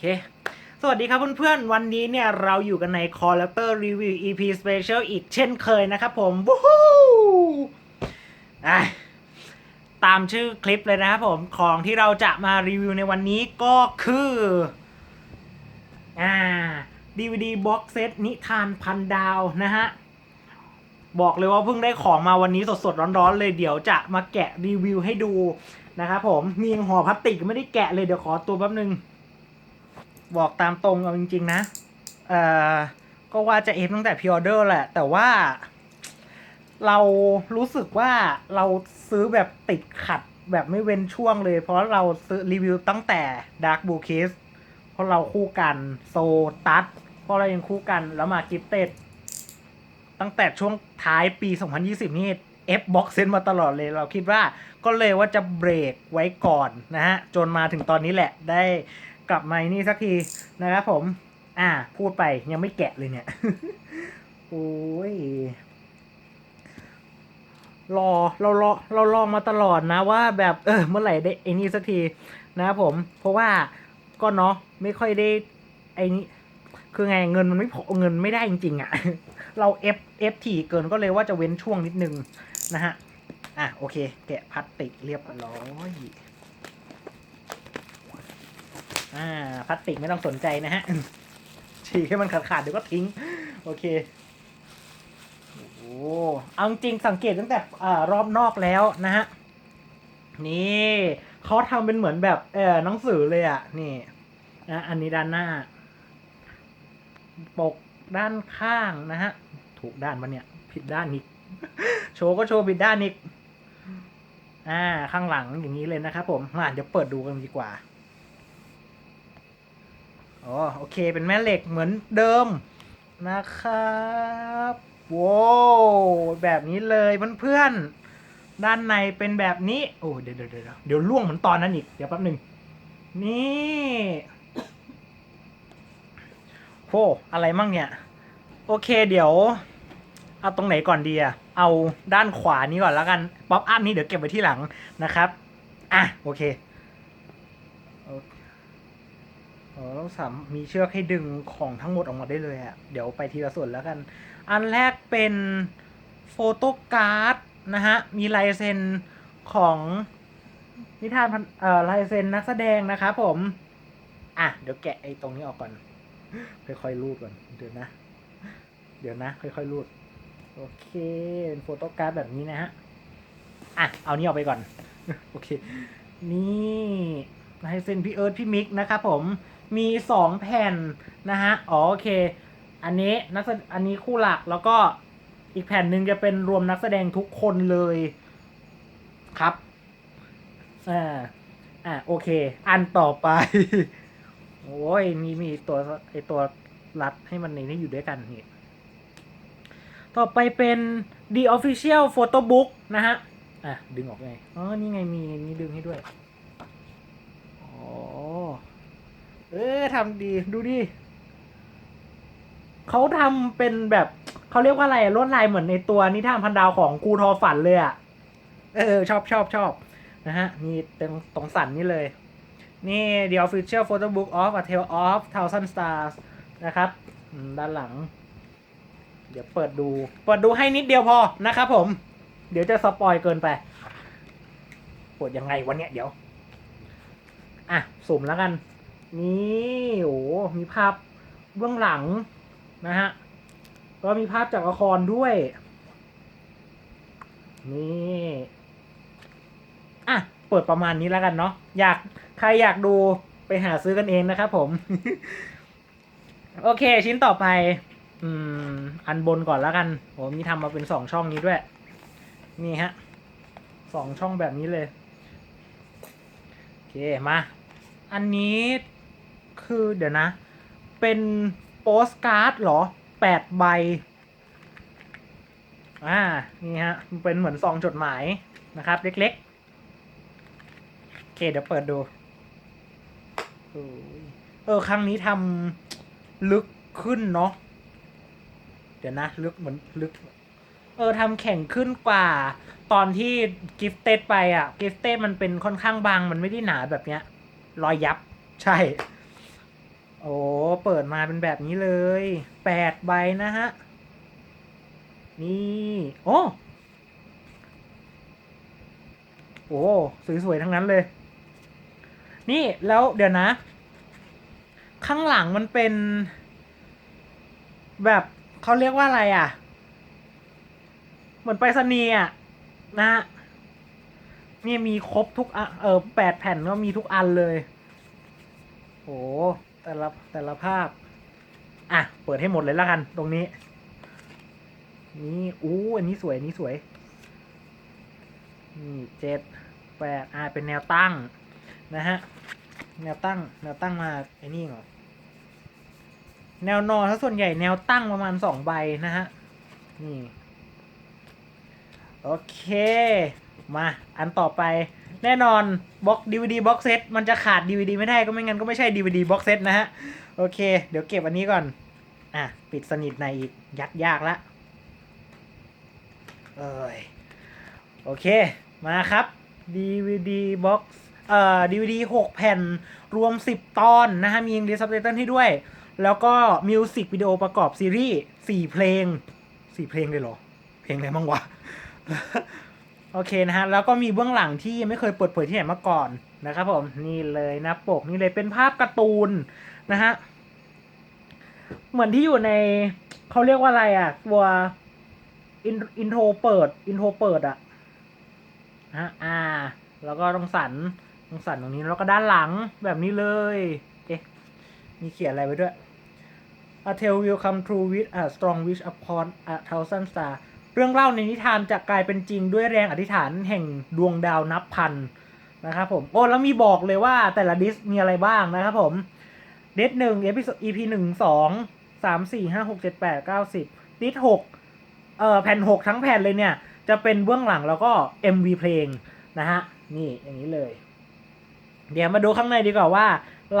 เค สวัสดีครับเพื่อนๆ วันนี้เนี่ยเราอยู่กันใน Collector Review EP Special อีกเช่นเคยนะครับผมวู้ฮู้ตามชื่อคลิปเลยนะครับผมของที่เราจะมารีวิวในวันนี้ก็คืออ่า DVD Box Set นิทานพันดาวนะฮะบอกเลยว่าเพิ่งได้ของมาวันนี้สดๆร้อนๆเลยเดี๋ยวจะมาแกะรีวิวให้ดูนะครับผมมีห่อพลาสติกไม่ได้แกะเลยเดี๋ยวขอตัวแป๊บนึง บอกตามตรงเอาจริง ๆ นะเอ่อก็ว่าจะเอฟตั้งแต่พิออเดอร์แหละ แต่ว่า เรารู้สึกว่าเราซื้อแบบติดขัดแบบไม่เว้นช่วงเลย เพราะเราซื้อรีวิวตั้งแต่ Dark Blue Case เพราะเราคู่กันโซตัสเพราะเรายังคู่กันแล้วมากิฟเต็ดตั้งแต่ช่วงท้ายปี 2020 นี่ F box เซนมาตลอดเลยเราคิดว่าก็เลยว่าจะเบรกไว้ก่อนนะฮะ จนมาถึงตอนนี้แหละได้ กลับมานี่สักทีนะครับผม อ่า พูดไปยังไม่แกะเลยเนี่ย โอ้ย รอเรารอเราลองมาตลอดนะว่าแบบเออเมื่อไหร่ได้ไอ้นี่สักทีนะครับผม เพราะว่าก็เนาะไม่ค่อยได้ไอ้นี่คือไงเงินมันไม่พอเงินไม่ได้จริงๆอะ่ะ เราเอฟเอฟทีเกินก็เลยว่าจะเว้นช่วงนิดนึงนะฮะ อะโอเค แกะพลาสติกเรียบร้อย อ่าพลาสติกไม่ต้องสนใจนะฮะฉีกให้มันขาดๆเดี๋ยวก็ทิ้ง โอเคโอ้เอาจริงสังเกตตั้งแต่รอบนอกแล้วนะฮะ นี่เขาทำเป็นเหมือนแบบเออหนังสือเลยอะ่ะ นี่นะอันนี้ด้านหน้า ปกด้านข้างนะฮะ ถูกด้านปะเนี่ย ผิดด้านอีก โชว์ก็โชว์ผิดด้านอีก อ่า ข้างหลังอย่างนี้เลยนะครับผมมาเดี๋ยวเปิดดูกันดีกว่า อ๋อโอเคเป็นแม่เหล็กเหมือนเดิมนะครับว้าแบบนี้เลยเพื่อนๆด้านในเป็นแบบนี้โอ้เดี๋ยวเดี๋ยวเดี๋ยวเดี๋ยวล่วงเหมือนตอนนั้นอีกเดี๋ยวแป๊บหนึ่งนี่โหอะไรมั่งเนี่ย โอเคเดี๋ยว เอาตรงไหนก่อนดีอะเอาด้านขวานี้ก่อนแล้วกัน ป๊อปอัพนี้เดี๋ยวเก็บไว้ที่หลังนะครับ อะ โอเคโอเค ออต้องสามมีเชือกให้ดึงของทั้งหมดออกมาได้เลยอะเดี๋ยวไปทีละส่วนแล้วกัน อันแรกเป็นโฟโต้การ์ดนะฮะ มีลายเซ็นของนิทานพันเอ่อลายเซ็นนักแสดงนะครับผม อะ เดี๋ยวแกะไอ้ตรงนี้ออกก่อน ค่อยๆรูดก่อน เดี๋ยวนะ เดี๋ยวนะ ค่อยๆรูด โอเค เป็นโฟโต้การ์ดแบบนี้นะฮะ อะ เอานี้ออกไปก่อน โอเค นี่ลายเซ็นพี่เอิร์ธพี่มิกนะครับผม มีสองแผ่นนะฮะอ๋อโอเค อันนี้นักแสอันนี้คู่หลักแล้วก็อีกแผ่นหนึ่งจะเป็นรวมนักแสดงทุกคนเลยครับอ่าอ่าโอเค อันต่อไป โอ้ยมีมีตัวไอตัวรัดให้มันในนี้อยู่ด้วยกันนี่ต่อไปเป็น The Official Photo Book นะฮะ อะ ดึงออกไง อ๋อ นี่ไงมีนี่ดึงให้ด้วย อ๋อ เออทำดีดูดิเขาทำเป็นแบบเขาเรียกว่าอะไรลวดลายเหมือนในตัวนิทานพันดาวของครูทอฝันเลยอะเออ ชอบชอบชอบนะฮะมีตรงตรงสันนี่เลย นี่ The Official Photo Book of A Tale of Thousand Stars นะครับ ด้านหลัง เดี๋ยวเปิดดู เปิดดูให้นิดเดียวพอนะครับผม เดี๋ยวจะสปอยเกินไปเปิดยังไงวันเนี้ยเดี๋ยว อะ สุ่มแล้วกัน นี่โอ้มีภาพเบื้องหลังนะฮะ ก็มีภาพจากละครด้วย นี่อะเปิดประมาณนี้แล้วกันเนาะอยากใครอยากดูไปหาซื้อกันเองนะครับผม โอเค ชิ้นต่อไป อืม อันบนก่อนแล้วกันโอ้มีทำมาเป็นสองช่องนี้ด้วย นี่ฮะสองช่องแบบนี้เลย โอเค มา อันนี้ คือเดี๋ยวนะ เป็นโปสการ์ดเหรอแปดใบ อ่า นี่ฮะมันเป็นเหมือนซองจดหมายนะครับ เล็กๆ โอเค เดี๋ยวเปิดดู เออ ครั้งนี้ทำลึกขึ้นเนาะ เดี๋ยวนะ ลึกเหมือนลึก เออทำแข็งขึ้นกว่า ตอนที่กิฟเต็ดไปอะ กิฟเต็ดมันเป็นค่อนข้างบาง มันไม่ได้หนาแบบเนี้ย รอยยับ ใช่ โอ้เปิดมาเป็นแบบนี้เลยแปดใบนะฮะ นี่โอ้โอ้สวยๆ ทั้งนั้นเลย นี่แล้วเดี๋ยวนะ ข้างหลังมันเป็น แบบเขาเรียกว่าอะไรอะ เหมือนไปรษณีย์อะนะฮะนี่มีครบทุกอเออแปดแผ่นก็มีทุกอันเลย โอ้ แต่ละแต่ละภาพ อะ เปิดให้หมดเลยละกัน ตรงนี้ นี่อู้อันนี้สวยอันนี้สวย นี่เจ็ดแปดอ่าเป็นแนวตั้ง นะฮะ แนวตั้ง แนวตั้งมาไอ้นี่เหรอแนวนอนถ้าส่วนใหญ่แนวตั้งประมาณสองใบนะฮะ นี่ โอเค มา อันต่อไป แน่นอนบล็อก DVD box set มันจะขาด DVD ไม่ได้ก็ไม่งั้นก็ไม่ใช่ DVD box set นะฮะ โอเค เดี๋ยวเก็บอันนี้ก่อน อะ ปิดสนิทในอีก ยัดยากละเอ้ยโอเค มาครับ DVD box เอ่อ DVD 6 แผ่นรวม 10 ตอนนะฮะ มี English subtitle ให้ด้วย แล้วก็มิวสิกวิดีโอประกอบซีรีส์4เพลง 4 เพลงเลยเหรอ เพลงอะไรบ้างวะ โอเคนะฮะ แล้วก็มีเบื้องหลังที่ยังไม่เคยเปิดเผยที่ไหนมาก่อนนะครับผม นี่เลยนะปกนี่เลยเป็นภาพการ์ตูนนะฮะ เหมือนที่อยู่ในเขาเรียกว่าอะไรอะ ตัวอินอินโทรเปิด อินโทรเปิดอะนะฮะอ่า แล้วก็ตรงสันตรงสันตรงนี้แล้วก็ด้านหลังแบบนี้เลย เอ๊ะ มีเขียนอะไรไว้ด้วย A tale will come true with a strong wish upon a thousand star รื่องเล่าในนิทานจะกลายเป็นจริงด้วยแรงอธิษฐานแห่งดวงดาวนับพันนะครับผมโอ้แล้วมีบอกเลยว่าแต่ละดิสมีอะไรบ้างนะครับผมดิสหนึ่ง episode EP หนึ่งสองสามสี่ห้าหกเจ็ดแปดเก้าสิบดิสหกเอ่อแผ่นหกทั้งแผ่นเลยเนี่ย จะเป็นเบื้องหลังแล้วก็ MV เพลงนะฮะ นี่อย่างนี้เลย เดี๋ยวมาดูข้างในดีกว่าว่า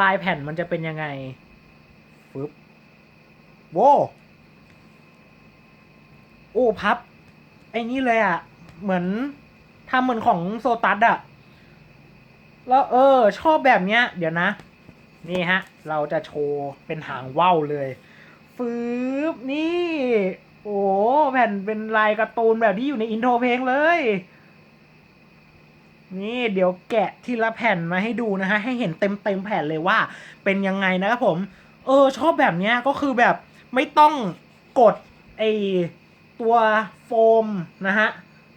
ลายแผ่นมันจะเป็นยังไงฟึบโว้โอ้พับ ไอ้นี่เลยอะ่ะ เหมือนทำเหมือนของโซตัสอะแล้วเออ ชอบแบบเนี้ย เดี๋ยวนะ นี่ฮะ เราจะโชว์เป็นหางว่าวเลยฟืบนี่ โอ้แผ่นเป็นลายการ์ตูนแบบที่อยู่ในอินโทรเพลงเลย นี่เดี๋ยวแกะทีละแผ่นมาให้ดูนะฮะ ให้เห็นเต็มเต็มแผ่นเลยว่า เป็นยังไงนะครับผม เออ ชอบแบบเนี้ยก็คือแบบไม่ต้องกดไอ ตัวโฟมนะฮะ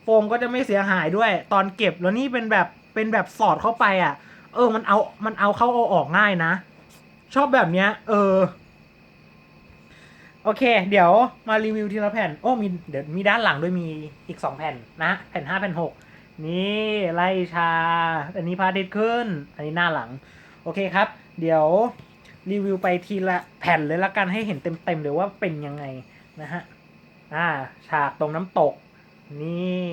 โฟมก็จะไม่เสียหายด้วย ตอนเก็บแล้วนี่เป็นแบบเป็นแบบสอดเข้าไปอะ เออมันเอามันเอาเข้าเอาออกง่ายนะ ชอบแบบเนี้ย เออ โอเค เดี๋ยวมารีวิวทีละแผ่น โอ้มีเดี๋ยวมีด้านหลังด้วยมีอีกสองแผ่นนะแผ่นห้าแผ่นหกนี่ไล่ชา อันนี้พาทิตย์ขึ้น อันนี้หน้าหลัง โอเคครับ เดี๋ยวรีวิวไปทีละแผ่นเลยละกันให้เห็นเต็มๆเลยว่าเป็นยังไงนะฮะ อ่า ฉากตรงน้ำตก นี่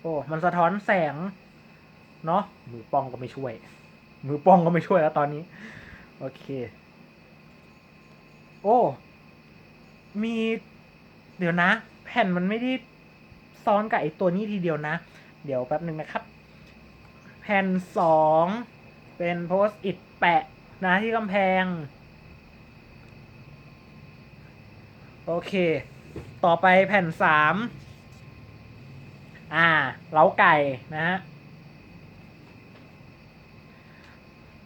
โอ้ มันสะท้อนแสง เนาะ มือป้องก็ไม่ช่วย มือป้องก็ไม่ช่วยแล้วตอนนี้ โอเค โอ้ มี เดี๋ยวนะ แผ่นมันไม่ได้ซ้อนกับไอตัวนี้ทีเดียวนะ เดี๋ยวแป๊บหนึ่งนะครับ แผ่นสองเป็นโพสต์อิดแปะนะที่กำแพง โอเค ต่อไปแผ่นสามอ่าเล้าไก่นะฮะ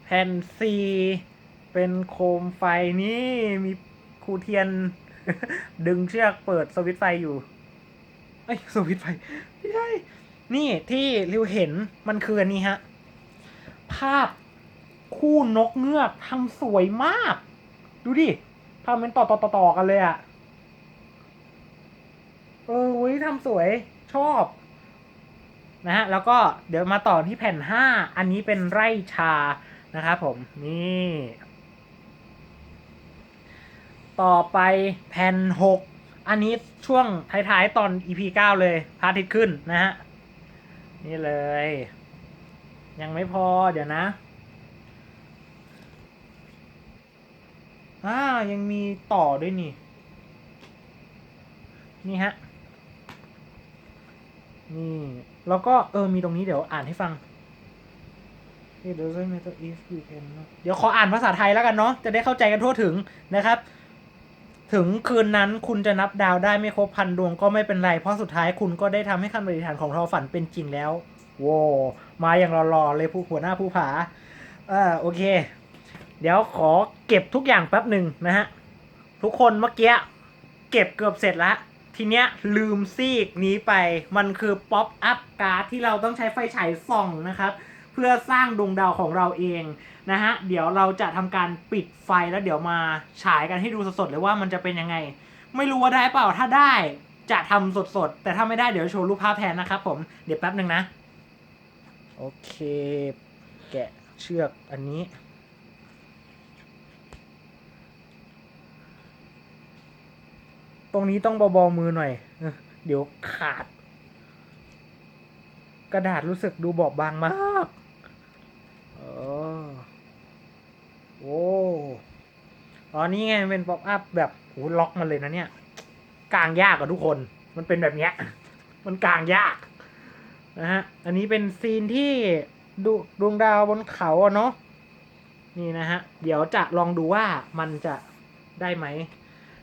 แผ่นสี่เป็นโคมไฟนี่มีครูเทียน ดึงเชือกเปิดสวิตไฟอยู่เอ้สวิตไฟไม่ใช่นี่ที่ริวเห็นมันคืออันนี้ฮะ ภาพคู่นกเงือกทำสวยมาก ดูดิทำเป็นต่อต่อต่อต่อกันเลยอะ เออเว้ยทำสวยชอบนะฮะแล้วก็เดี๋ยวมาต่อที่แผ่นห้าอันนี้เป็นไร่ชานะครับผมนี่ ต่อไปแผ่นหกอันนี้ช่วงท้ายๆตอน EP เก้าเลยพระอาทิตย์ขึ้นนะฮะนี่เลย ยังไม่พอเดี๋ยวนะอ่ายังมีต่อด้วยนี่ นี่ฮะ นี่แล้วก็เออมีตรงนี้เดี๋ยวอ่านให้ฟัง It doesn't matter if you can เดี๋ยวขออ่านภาษาไทยแล้วกันเนาะจะได้เข้าใจกันทั่วถึงนะครับ ถึงคืนนั้นคุณจะนับดาวได้ไม่ครบพันดวงก็ไม่เป็นไร เพราะสุดท้ายคุณก็ได้ทำให้คำปฏิฐานของเราฝันเป็นจริงแล้วโว้มาอย่างหล่อๆเลยผู้หัวหน้าผู้ผาอ่าโอเค เดี๋ยวขอเก็บทุกอย่างแป๊บหนึ่งนะฮะ ทุกคนเมื่อกี้เก็บเกือบเสร็จแล้ว ทีเนี้ยลืมซีกนี้ไป มันคือป๊อปอัพการ์ดที่เราต้องใช้ไฟฉายส่องนะครับ เพื่อสร้างดวงดาวของเราเองนะฮะ เดี๋ยวเราจะทำการปิดไฟแล้วเดี๋ยวมาฉายกันให้ดูสดๆเลยว่ามันจะเป็นยังไง ไม่รู้ว่าได้เปล่าถ้าได้จะทำสดๆ แต่ถ้าไม่ได้เดี๋ยวโชว์รูปภาพแทนนะครับผม เดี๋ยวแป๊บหนึ่งนะ โอเค แกะเชือกอันนี้ ตรงนี้ต้องเบาๆมือหน่อย เดี๋ยวขาด กระดาษรู้สึกดูบอบบางมากเออโอ้อ๋อนี่ไงมันเป็นป๊อปอัพแบบโหล็อกมันเลยนะเนี่ย กลางยากอะทุกคน มันเป็นแบบเนี้ย มันกลางยากนะฮะ อันนี้เป็นซีนที่ดูดวงดาวบนเขาเนาะ นี่นะฮะ เดี๋ยวจะลองดูว่ามันจะได้ไหม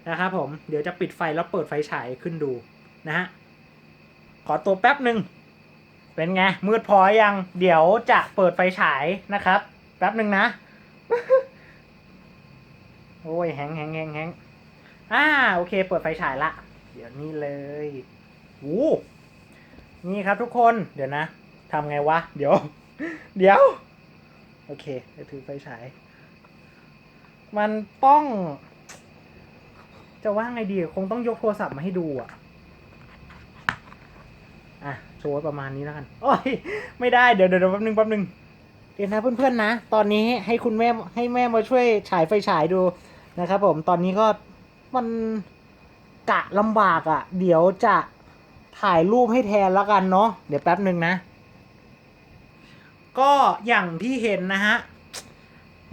นะครับผมเดี๋ยวจะปิดไฟแล้วเปิดไฟฉายขึ้นดูนะฮะขอตัวแป๊บหนึ่งเป็นไงมืดพอยังเดี๋ยวจะเปิดไฟฉายนะครับ แป๊บหนึ่งนะ โอ้ยแฮงแฮงแฮงแฮงอ่าโอเค เปิดไฟฉายละ เดี๋ยวนี้เลยโอ้นี่ครับทุกคนเดี๋ยวนะทำไงวะ เดี๋ยว เดี๋ยว โอเคเดี๋ยวถือไฟฉาย มันต้อง จะว่าไงดีคงต้องยกโทรศัพท์มาให้ดูอะอะโชว์ประมาณนี้แล้วกันโอ้ยไม่ได้เดี๋ยวเดี๋ยวแป๊บนึงแป๊บนึงเดี๋ยวนะเพื่อนๆนะ ตอนนี้ให้คุณแม่ให้แม่มาช่วยฉายไฟฉายดูนะครับผมตอนนี้ก็มันกะลำบากอะ่ะ เดี๋ยวจะถ่ายรูปให้แทนแล้วกันเนาะเดี๋ยวแป๊บหนึ่งนะ ก็อย่างที่เห็นนะฮะ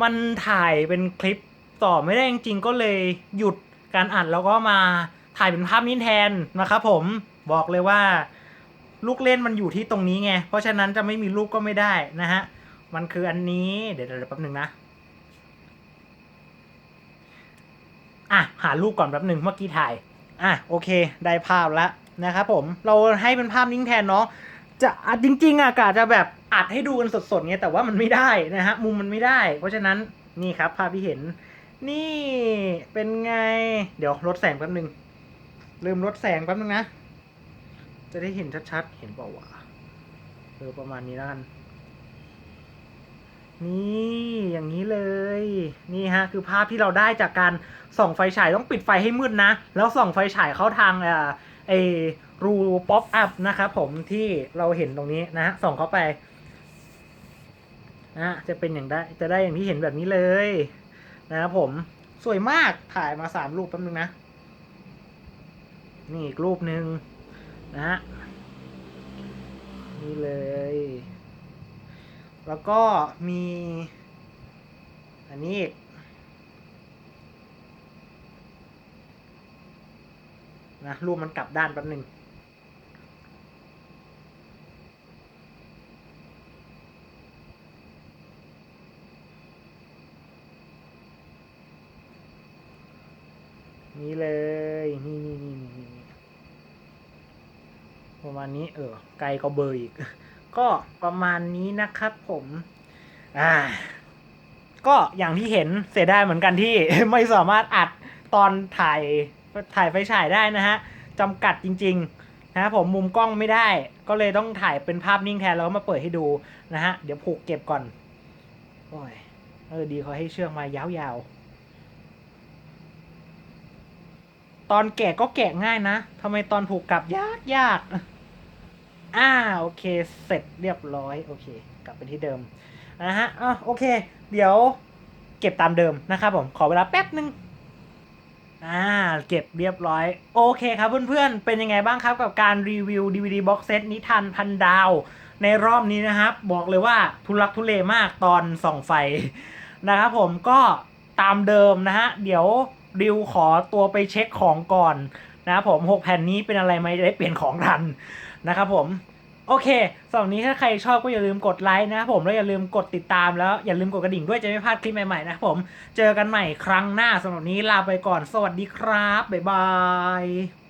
มันถ่ายเป็นคลิปต่อไม่ได้จริงๆก็เลยหยุด การอัดแล้วก็มาถ่ายเป็นภาพนี้แทนนะครับผมบอกเลยว่า ลูกเล่นมันอยู่ที่ตรงนี้ไง เพราะฉะนั้นจะไม่มีรูปก็ไม่ได้นะฮะ มันคืออันนี้เดี๋ยวเดี๋ยวแป๊บหนึ่งนะอะหารูปก่อนแป๊บหนึ่งเมื่อกี้ถ่ายอะโอเค ได้ภาพแล้วนะครับผมเราให้เป็นภาพนิ่งแทนเนาะจะอัดจริงๆอะกะจะแบบอัดให้ดูกันสดๆเงี้ยแต่ว่ามันไม่ได้นะฮะมุมมันไม่ได้ เพราะฉะนั้นนี่ครับภาพที่เห็น นี่เป็นไง เดี๋ยวลดแสงแป๊บนึง ลืมลดแสงแป๊บนึงนะ จะได้เห็นชัดๆ เห็นเปล่าวะเออประมาณนี้แล้วกัน นี่อย่างนี้เลย นี่ฮะ คือภาพที่เราได้จากการส่องไฟฉายต้องปิดไฟให้มืดนะ แล้วส่องไฟฉายเข้าทางอ่าไอรูป๊อปอัพนะครับผมที่เราเห็นตรงนี้นะฮะส่องเข้าไปนะจะเป็นอย่างได้จะได้อย่างที่เห็นแบบนี้เลย นะครับผมสวยมากถ่ายมาสามรูปแป๊บนึงนะ นี่อีกรูปหนึ่งนะฮะนี่เลย แล้วก็มี อันนี้อีกนะรูปมันกลับด้านแป๊บนึง นี่เลย นี่นี่นี่นี่ประมาณนี้ เออ ไกลก็เบอร์อีก ก็ประมาณนี้นะครับผม อ่า ก็อย่างที่เห็นเสียดายเหมือนกันที่ไม่สามารถอัดตอนถ่ายถ่ายไฟฉายได้นะฮะจำกัดจริง ๆ นะครับผมมุมกล้องไม่ได้ ก็เลยต้องถ่ายเป็นภาพนิ่งแทนแล้วก็มาเปิดให้ดูนะฮะ เดี๋ยวผูกเก็บก่อนโอ้ยเออดีเขาให้เชือกมายาวๆ ตอนแกะก็แกะง่ายนะทำไมตอนผูกกลับยากยากอ่าโอเค เสร็จเรียบร้อย โอเค กลับไปที่เดิมนะฮะอะโอเค เดี๋ยวเก็บตามเดิมนะครับผม ขอเวลาแป๊บนึงอ่า เก็บเรียบร้อย โอเคครับเพื่อนๆ เป็นยังไงบ้างครับกับการรีวิว DVD box set นิทานพันดาว ในรอบนี้นะครับ บอกเลยว่าทุลักทุเลมากตอนส่องไฟนะครับผมก็ตามเดิมนะฮะ เดี๋ยว ดิวขอตัวไปเช็คของก่อนนะผม 6 แผ่นนี้เป็นอะไรไหมจะได้เปลี่ยนของทันนะครับผมโอเคสำหรับนี้ถ้าใครชอบก็อย่าลืมกดไลค์นะครับผมแล้วอย่าลืมกดติดตามแล้วอย่าลืมกดกระดิ่งด้วยจะไม่พลาดคลิปใหม่ๆนะครับผมเจอกันใหม่ครั้งหน้าสำหรับนี้ลาไปก่อน สวัสดีครับ บ๊ายบาย